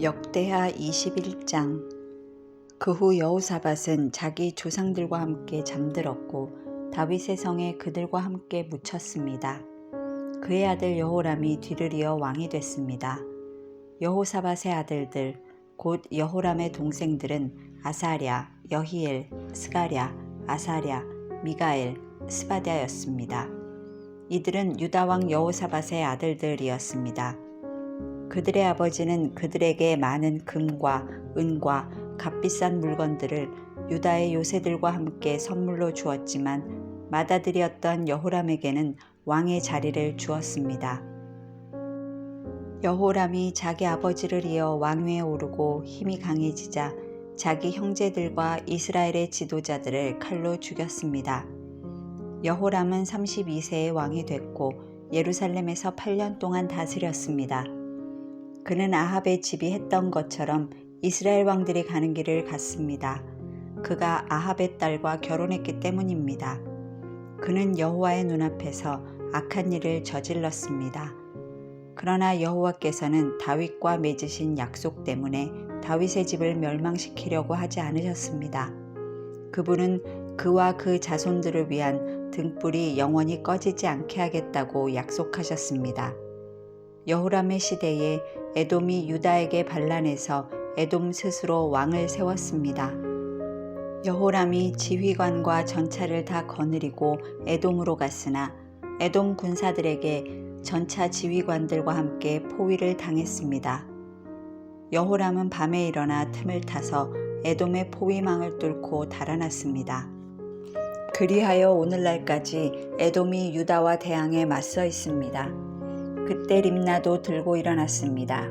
역대하 21장 그 후 여호사밧은 자기 조상들과 함께 잠들었고 다윗의 성에 그들과 함께 묻혔습니다. 그의 아들 여호람이 뒤를 이어 왕이 됐습니다. 여호사밧의 아들들 곧 여호람의 동생들은 아사랴, 여히엘, 스가랴, 아사랴, 미가엘, 스바랴였습니다. 이들은 유다 왕 여호사밧의 아들들이었습니다. 그들의 아버지는 그들에게 많은 금과 은과 값비싼 물건들을 유다의 요새들과 함께 선물로 주었지만 맏아들이었던 여호람에게는 왕의 자리를 주었습니다. 여호람이 자기 아버지를 이어 왕위에 오르고 힘이 강해지자 자기 형제들과 이스라엘의 지도자들을 칼로 죽였습니다. 여호람은 32세의 왕이 됐고 예루살렘에서 8년 동안 다스렸습니다. 그는 아합의 집이 했던 것처럼 이스라엘 왕들이 가는 길을 갔습니다. 그가 아합의 딸과 결혼했기 때문입니다. 그는 여호와의 눈앞에서 악한 일을 저질렀습니다. 그러나 여호와께서는 다윗과 맺으신 약속 때문에 다윗의 집을 멸망시키려고 하지 않으셨습니다. 그분은 그와 그 자손들을 위한 등불이 영원히 꺼지지 않게 하겠다고 약속하셨습니다. 여호람의 시대에 에돔이 유다에게 반란해서 에돔 스스로 왕을 세웠습니다. 여호람이 지휘관과 전차를 다 거느리고 에돔으로 갔으나 에돔 군사들에게 전차 지휘관들과 함께 포위를 당했습니다. 여호람은 밤에 일어나 틈을 타서 에돔의 포위망을 뚫고 달아났습니다. 그리하여 오늘날까지 에돔이 유다와 대항에 맞서 있습니다. 그때 림나도 들고 일어났습니다.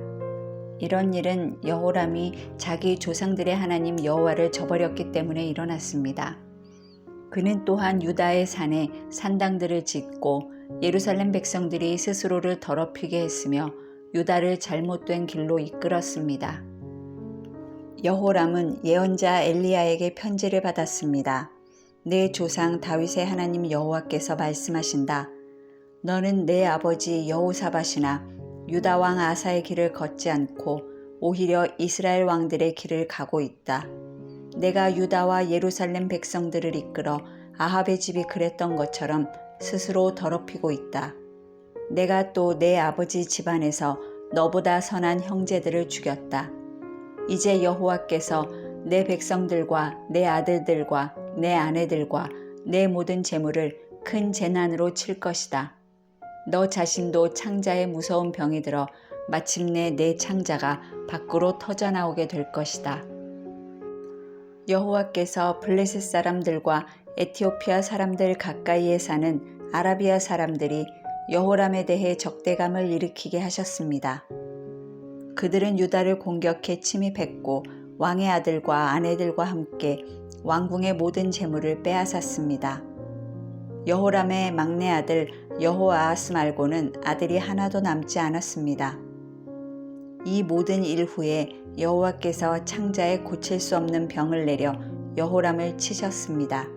이런 일은 여호람이 자기 조상들의 하나님 여호와를 저버렸기 때문에 일어났습니다. 그는 또한 유다의 산에 산당들을 짓고 예루살렘 백성들이 스스로를 더럽히게 했으며 유다를 잘못된 길로 이끌었습니다. 여호람은 예언자 엘리야에게 편지를 받았습니다. 내 조상 다윗의 하나님 여호와께서 말씀하신다. 너는 내 아버지 여호사밧이나 유다 왕 아사의 길을 걷지 않고 오히려 이스라엘 왕들의 길을 가고 있다. 내가 유다와 예루살렘 백성들을 이끌어 아합의 집이 그랬던 것처럼 스스로 더럽히고 있다. 내가 또 내 아버지 집안에서 너보다 선한 형제들을 죽였다. 이제 여호와께서 내 백성들과 내 아들들과 내 아내들과 내 모든 재물을 큰 재난으로 칠 것이다. 너 자신도 창자에 무서운 병이 들어 마침내 내 창자가 밖으로 터져 나오게 될 것이다. 여호와께서 블레셋 사람들과 에티오피아 사람들 가까이에 사는 아라비아 사람들이 여호람에 대해 적대감을 일으키게 하셨습니다. 그들은 유다를 공격해 침입했고 왕의 아들과 아내들과 함께 왕궁의 모든 재물을 빼앗았습니다. 여호람의 막내 아들 여호아스 말고는 아들이 하나도 남지 않았습니다. 이 모든 일 후에 여호와께서 창자에 고칠 수 없는 병을 내려 여호람을 치셨습니다.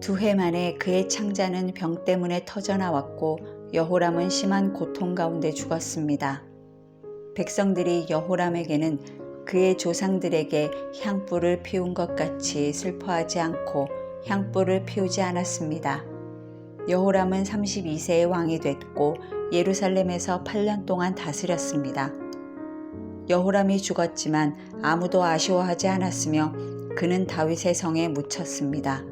두 해 만에 그의 창자는 병 때문에 터져 나왔고 여호람은 심한 고통 가운데 죽었습니다. 백성들이 여호람에게는 그의 조상들에게 향불을 피운 것 같이 슬퍼하지 않고 향불을 피우지 않았습니다. 여호람은 32세의 왕이 됐고 예루살렘에서 8년 동안 다스렸습니다. 여호람이 죽었지만 아무도 아쉬워하지 않았으며 그는 다윗의 성에 묻혔습니다.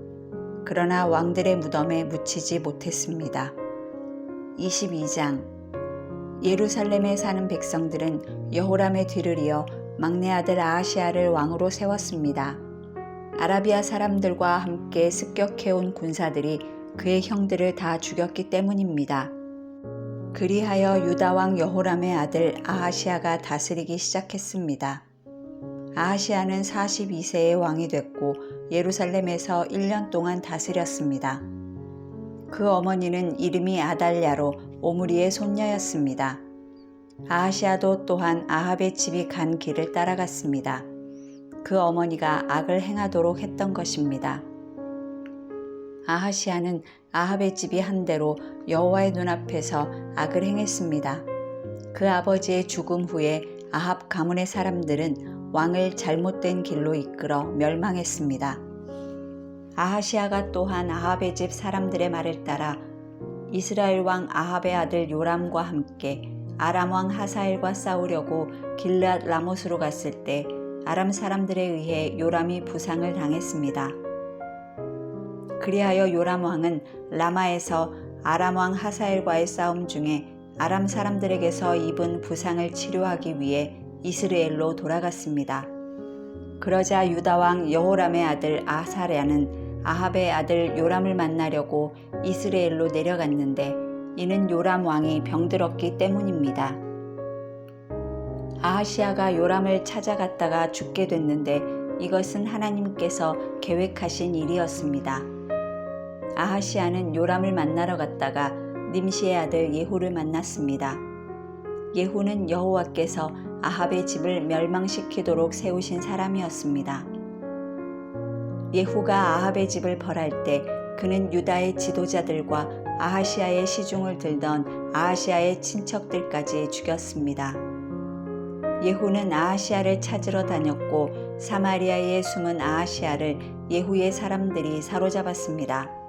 그러나 왕들의 무덤에 묻히지 못했습니다. 22장 예루살렘에 사는 백성들은 여호람의 뒤를 이어 막내 아들 아하시아를 왕으로 세웠습니다. 아라비아 사람들과 함께 습격해온 군사들이 그의 형들을 다 죽였기 때문입니다. 그리하여 유다 왕 여호람의 아들 아하시아가 다스리기 시작했습니다. 아하시아는 42세의 왕이 됐고 예루살렘에서 1년 동안 다스렸습니다. 그 어머니는 이름이 아달랴로 오므리의 손녀였습니다. 아하시아도 또한 아합의 집이 간 길을 따라갔습니다. 그 어머니가 악을 행하도록 했던 것입니다. 아하시아는 아합의 집이 한 대로 여호와의 눈앞에서 악을 행했습니다. 그 아버지의 죽음 후에 아합 가문의 사람들은 왕을 잘못된 길로 이끌어 멸망했습니다. 아하시아가 또한 아합의 집 사람들의 말을 따라 이스라엘 왕 아합의 아들 요람과 함께 아람 왕 하사엘과 싸우려고 길르앗 라못으로 갔을 때 아람 사람들에 의해 요람이 부상을 당했습니다. 그리하여 요람 왕은 라마에서 아람 왕 하사엘과의 싸움 중에 아람 사람들에게서 입은 부상을 치료하기 위해 이스라엘로 돌아갔습니다. 그러자 유다 왕 여호람의 아들 아사랴는 아합의 아들 요람을 만나려고 이스라엘로 내려갔는데 이는 요람 왕이 병들었기 때문입니다. 아하시아가 요람을 찾아갔다가 죽게 됐는데 이것은 하나님께서 계획하신 일이었습니다. 아하시아는 요람을 만나러 갔다가 님시의 아들 예후를 만났습니다. 예후는 여호와께서 아합의 집을 멸망시키도록 세우신 사람이었습니다. 예후가 아합의 집을 벌할 때 그는 유다의 지도자들과 아하시아의 시중을 들던 아하시아의 친척들까지 죽였습니다. 예후는 아하시아를 찾으러 다녔고 사마리아에 숨은 아하시아를 예후의 사람들이 사로잡았습니다.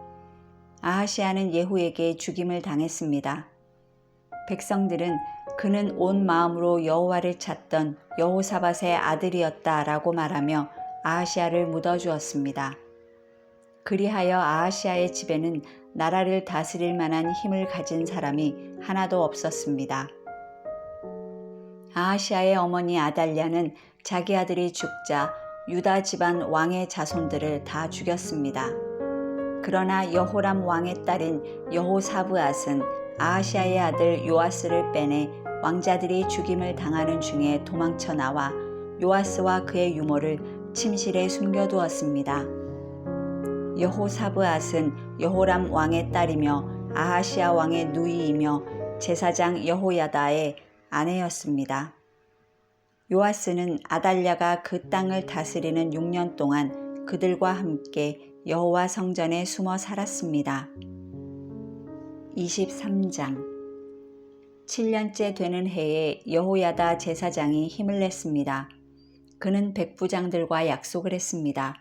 아하시아는 예후에게 죽임을 당했습니다. 백성들은 그는 온 마음으로 여호와를 찾던 여호사밧의 아들이었다라고 말하며 아하시아를 묻어주었습니다. 그리하여 아하시아의 집에는 나라를 다스릴 만한 힘을 가진 사람이 하나도 없었습니다. 아하시아의 어머니 아달랴는 자기 아들이 죽자 유다 집안 왕의 자손들을 다 죽였습니다. 그러나 여호람 왕의 딸인 여호사브앗은 아하시아의 아들 요아스를 빼내 왕자들이 죽임을 당하는 중에 도망쳐 나와 요아스와 그의 유모를 침실에 숨겨두었습니다. 여호사브앗은 여호람 왕의 딸이며 아하시아 왕의 누이이며 제사장 여호야다의 아내였습니다. 요아스는 아달랴가 그 땅을 다스리는 6년 동안 그들과 함께 여호와 성전에 숨어 살았습니다. 23장 7년째 되는 해에 여호야다 제사장이 힘을 냈습니다. 그는 백부장들과 약속을 했습니다.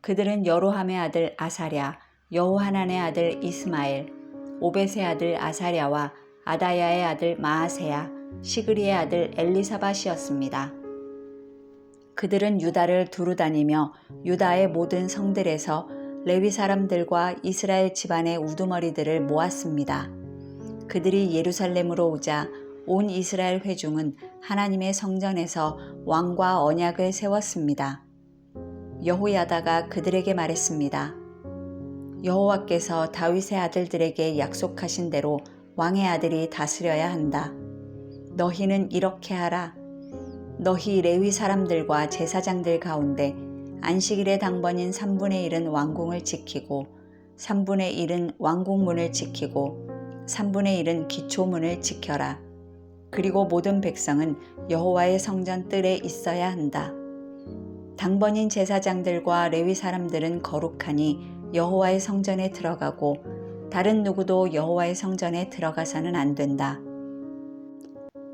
그들은 여로함의 아들 아사랴, 여호하난의 아들 이스마엘, 오벳의 아들 아사랴와 아다야의 아들 마아세야, 시그리의 아들 엘리사밧이었습니다. 그들은 유다를 두루 다니며 유다의 모든 성들에서 레위 사람들과 이스라엘 집안의 우두머리들을 모았습니다. 그들이 예루살렘으로 오자 온 이스라엘 회중은 하나님의 성전에서 왕과 언약을 세웠습니다. 여호야다가 그들에게 말했습니다. 여호와께서 다윗의 아들들에게 약속하신 대로 왕의 아들이 다스려야 한다. 너희는 이렇게 하라. 너희 레위 사람들과 제사장들 가운데 안식일의 당번인 3분의 1은 왕궁을 지키고 3분의 1은 왕궁문을 지키고 3분의 1은 기초문을 지켜라. 그리고 모든 백성은 여호와의 성전 뜰에 있어야 한다. 당번인 제사장들과 레위 사람들은 거룩하니 여호와의 성전에 들어가고 다른 누구도 여호와의 성전에 들어가서는 안 된다.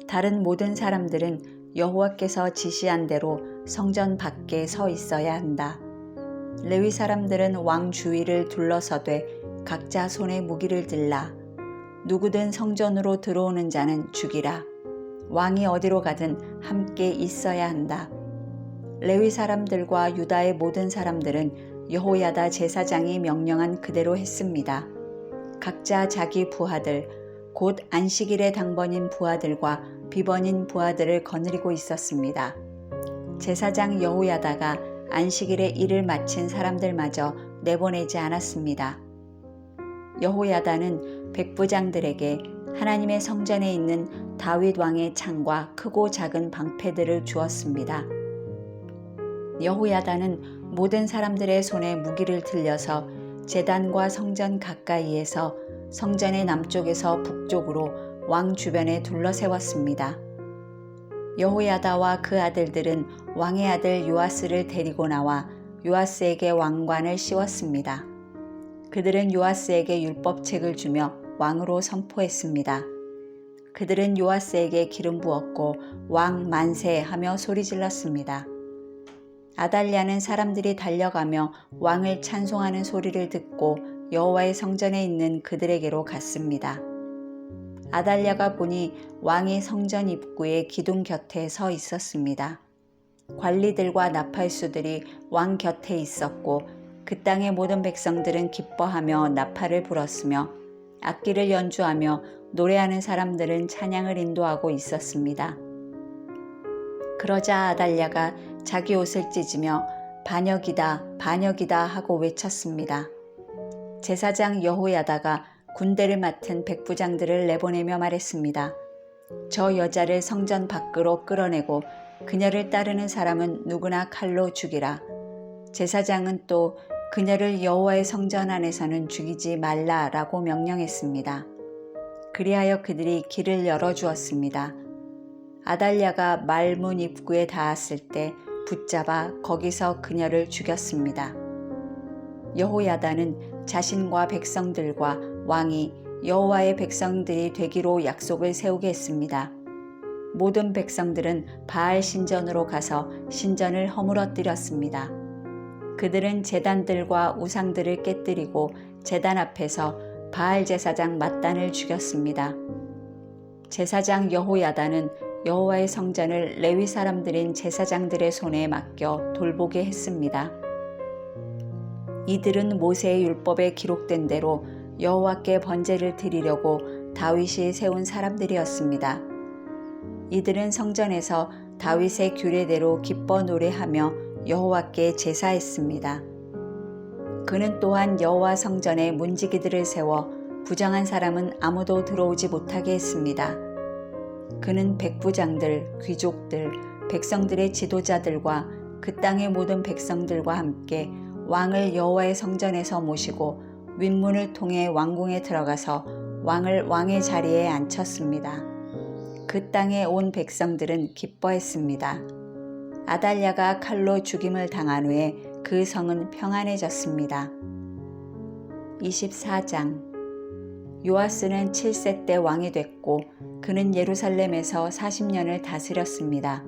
다른 모든 사람들은 여호와께서 지시한 대로 성전 밖에 서 있어야 한다. 레위 사람들은 왕 주위를 둘러서되 각자 손에 무기를 들라. 누구든 성전으로 들어오는 자는 죽이라. 왕이 어디로 가든 함께 있어야 한다. 레위 사람들과 유다의 모든 사람들은 여호야다 제사장이 명령한 그대로 했습니다. 각자 자기 부하들, 곧 안식일의 당번인 부하들과 비번인 부하들을 거느리고 있었습니다. 제사장 여호야다가 안식일에 일을 마친 사람들마저 내보내지 않았습니다. 여호야다는 백부장들에게 하나님의 성전에 있는 다윗 왕의 창과 크고 작은 방패들을 주었습니다. 여호야다는 모든 사람들의 손에 무기를 들려서 제단과 성전 가까이에서 성전의 남쪽에서 북쪽으로 왕 주변에 둘러세웠습니다. 여호야다와 그 아들들은 왕의 아들 요아스를 데리고 나와 요아스에게 왕관을 씌웠습니다. 그들은 요아스에게 율법책을 주며 왕으로 선포했습니다. 그들은 요아스에게 기름 부었고 왕 만세 하며 소리 질렀습니다. 아달랴는 사람들이 달려가며 왕을 찬송하는 소리를 듣고 여호와의 성전에 있는 그들에게로 갔습니다. 아달랴가 보니 왕이 성전 입구에 기둥 곁에 서 있었습니다. 관리들과 나팔수들이 왕 곁에 있었고 그 땅의 모든 백성들은 기뻐하며 나팔을 불었으며 악기를 연주하며 노래하는 사람들은 찬양을 인도하고 있었습니다. 그러자 아달랴가 자기 옷을 찢으며 반역이다, 반역이다 하고 외쳤습니다. 제사장 여호야다가 군대를 맡은 백부장들을 내보내며 말했습니다. 저 여자를 성전 밖으로 끌어내고 그녀를 따르는 사람은 누구나 칼로 죽이라. 제사장은 또 그녀를 여호와의 성전 안에서는 죽이지 말라라고 명령했습니다. 그리하여 그들이 길을 열어 주었습니다. 아달랴가 말문 입구에 닿았을 때 붙잡아 거기서 그녀를 죽였습니다. 여호야다는 자신과 백성들과 왕이 여호와의 백성들이 되기로 약속을 세우게 했습니다. 모든 백성들은 바알 신전으로 가서 신전을 허물어뜨렸습니다. 그들은 제단들과 우상들을 깨뜨리고 제단 앞에서 바알 제사장 mat단을 죽였습니다. 제사장 여호야다는 여호와의 성전을 레위 사람들인 제사장들의 손에 맡겨 돌보게 했습니다. 이들은 모세의 율법에 기록된 대로 여호와께 번제를 드리려고 다윗이 세운 사람들이었습니다. 이들은 성전에서 다윗의 규례대로 기뻐 노래하며 여호와께 제사했습니다. 그는 또한 여호와 성전에 문지기들을 세워 부정한 사람은 아무도 들어오지 못하게 했습니다. 그는 백부장들, 귀족들, 백성들의 지도자들과 그 땅의 모든 백성들과 함께 왕을 여호와의 성전에서 모시고 윗문을 통해 왕궁에 들어가서 왕을 왕의 자리에 앉혔습니다. 그 땅에 온 백성들은 기뻐했습니다. 아달랴가 칼로 죽임을 당한 후에 그 성은 평안해졌습니다. 24장 요아스는 7세 때 왕이 됐고 그는 예루살렘에서 40년을 다스렸습니다.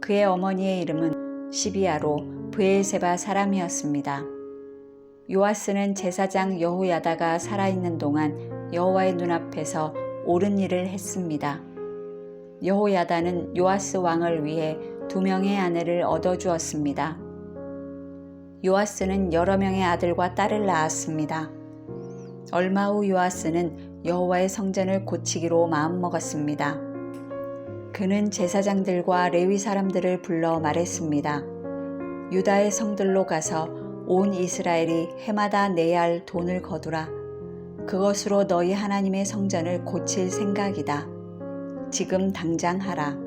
그의 어머니의 이름은 시비아로 브엘세바 사람이었습니다. 요아스는 제사장 여호야다가 살아있는 동안 여호와의 눈앞에서 옳은 일을 했습니다. 여호야다는 요아스 왕을 위해 두 명의 아내를 얻어주었습니다. 요아스는 여러 명의 아들과 딸을 낳았습니다. 얼마 후 요아스는 여호와의 성전을 고치기로 마음먹었습니다. 그는 제사장들과 레위 사람들을 불러 말했습니다. 유다의 성들로 가서 온 이스라엘이 해마다 내야 할 돈을 거두라. 그것으로 너희 하나님의 성전을 고칠 생각이다. 지금 당장 하라.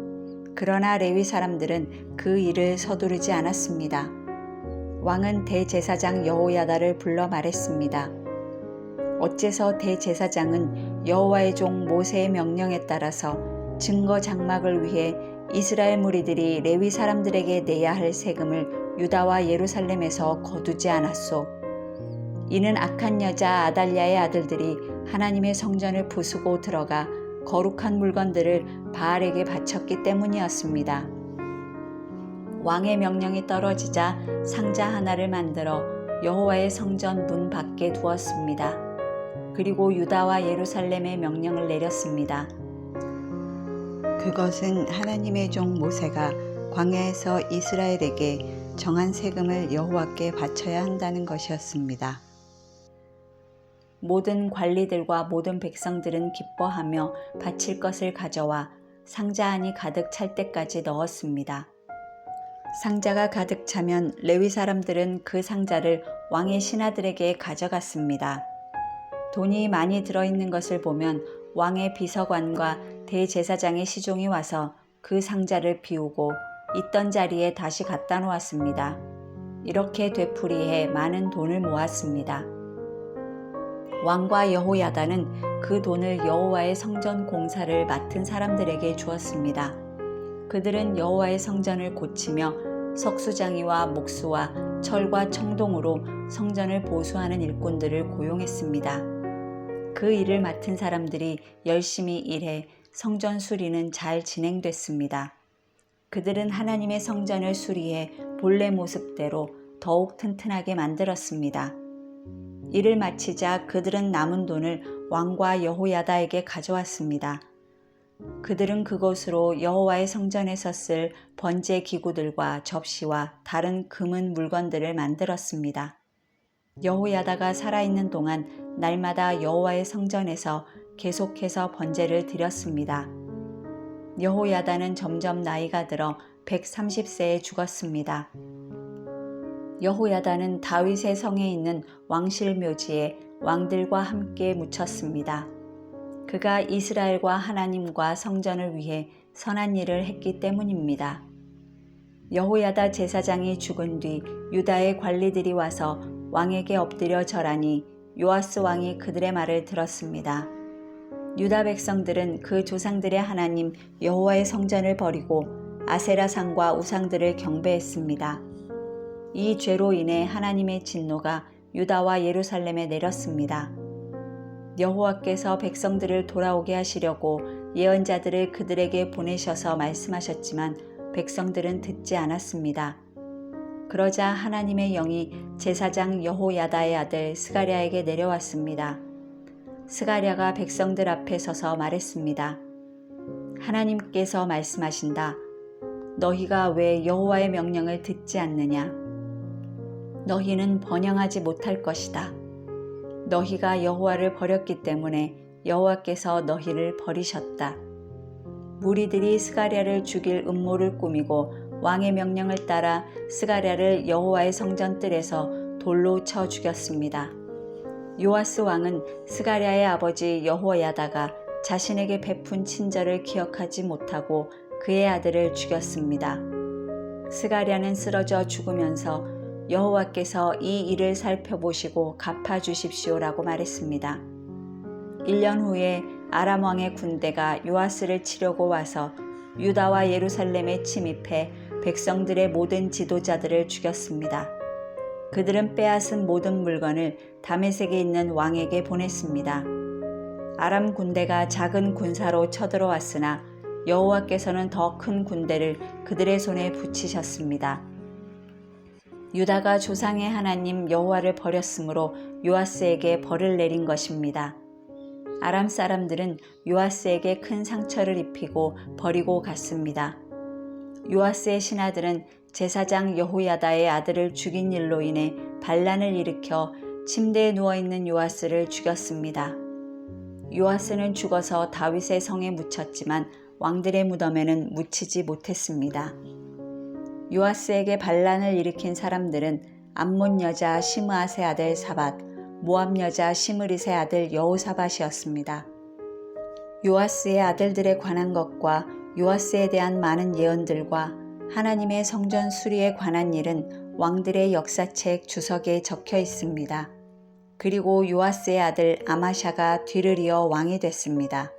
그러나 레위 사람들은 그 일을 서두르지 않았습니다. 왕은 대제사장 여호야다를 불러 말했습니다. 어째서 대제사장은 여호와의 종 모세의 명령에 따라서 증거 장막을 위해 이스라엘 무리들이 레위 사람들에게 내야 할 세금을 유다와 예루살렘에서 거두지 않았소. 이는 악한 여자 아달랴의 아들들이 하나님의 성전을 부수고 들어가 거룩한 물건들을 바알에게 바쳤기 때문이었습니다. 왕의 명령이 떨어지자 상자 하나를 만들어 여호와의 성전 문 밖에 두었습니다. 그리고 유다와 예루살렘의 명령을 내렸습니다. 그것은 하나님의 종 모세가 광야에서 이스라엘에게 정한 세금을 여호와께 바쳐야 한다는 것이었습니다. 모든 관리들과 모든 백성들은 기뻐하며 바칠 것을 가져와 상자 안이 가득 찰 때까지 넣었습니다. 상자가 가득 차면 레위 사람들은 그 상자를 왕의 신하들에게 가져갔습니다. 돈이 많이 들어있는 것을 보면 왕의 비서관과 대제사장의 시종이 와서 그 상자를 비우고 있던 자리에 다시 갖다 놓았습니다. 이렇게 되풀이해 많은 돈을 모았습니다. 왕과 여호야다는 그 돈을 여호와의 성전 공사를 맡은 사람들에게 주었습니다. 그들은 여호와의 성전을 고치며 석수장이와 목수와 철과 청동으로 성전을 보수하는 일꾼들을 고용했습니다. 그 일을 맡은 사람들이 열심히 일해 성전 수리는 잘 진행됐습니다. 그들은 하나님의 성전을 수리해 본래 모습대로 더욱 튼튼하게 만들었습니다. 이를 마치자 그들은 남은 돈을 왕과 여호야다에게 가져왔습니다. 그들은 그것으로 여호와의 성전에서 쓸 번제 기구들과 접시와 다른 금은 물건들을 만들었습니다. 여호야다가 살아있는 동안 날마다 여호와의 성전에서 계속해서 번제를 드렸습니다. 여호야다는 점점 나이가 들어 130세에 죽었습니다. 여호야다는 다윗의 성에 있는 왕실 묘지에 왕들과 함께 묻혔습니다. 그가 이스라엘과 하나님과 성전을 위해 선한 일을 했기 때문입니다. 여호야다 제사장이 죽은 뒤 유다의 관리들이 와서 왕에게 엎드려 절하니 요아스 왕이 그들의 말을 들었습니다. 유다 백성들은 그 조상들의 하나님 여호와의 성전을 버리고 아세라 상과 우상들을 경배했습니다. 이 죄로 인해 하나님의 진노가 유다와 예루살렘에 내렸습니다. 여호와께서 백성들을 돌아오게 하시려고 예언자들을 그들에게 보내셔서 말씀하셨지만 백성들은 듣지 않았습니다. 그러자 하나님의 영이 제사장 여호야다의 아들 스가랴에게 내려왔습니다. 스가랴가 백성들 앞에 서서 말했습니다. 하나님께서 말씀하신다. 너희가 왜 여호와의 명령을 듣지 않느냐? 너희는 번영하지 못할 것이다. 너희가 여호와를 버렸기 때문에 여호와께서 너희를 버리셨다. 무리들이 스가랴를 죽일 음모를 꾸미고 왕의 명령을 따라 스가랴를 여호와의 성전 뜰에서 돌로 쳐 죽였습니다. 요아스 왕은 스가랴의 아버지 여호야다가 자신에게 베푼 친절을 기억하지 못하고 그의 아들을 죽였습니다. 스가랴는 쓰러져 죽으면서 여호와께서 이 일을 살펴보시고 갚아 주십시오라고 말했습니다. 1년 후에 아람 왕의 군대가 요아스를 치려고 와서 유다와 예루살렘에 침입해 백성들의 모든 지도자들을 죽였습니다. 그들은 빼앗은 모든 물건을 다메섹에 있는 왕에게 보냈습니다. 아람 군대가 작은 군사로 쳐들어왔으나 여호와께서는 더 큰 군대를 그들의 손에 붙이셨습니다. 유다가 조상의 하나님 여호와를 버렸으므로 요아스에게 벌을 내린 것입니다. 아람 사람들은 요아스에게 큰 상처를 입히고 버리고 갔습니다. 요아스의 신하들은 제사장 여호야다의 아들을 죽인 일로 인해 반란을 일으켜 침대에 누워 있는 요아스를 죽였습니다. 요아스는 죽어서 다윗의 성에 묻혔지만 왕들의 무덤에는 묻히지 못했습니다. 요아스에게 반란을 일으킨 사람들은 암몬 여자 시므아세 아들 사밧, 모압 여자 시므릿의 아들 여호사밧이었습니다. 요아스의 아들들에 관한 것과 요아스에 대한 많은 예언들과 하나님의 성전 수리에 관한 일은 왕들의 역사책 주석에 적혀 있습니다. 그리고 요아스의 아들 아마샤가 뒤를 이어 왕이 됐습니다.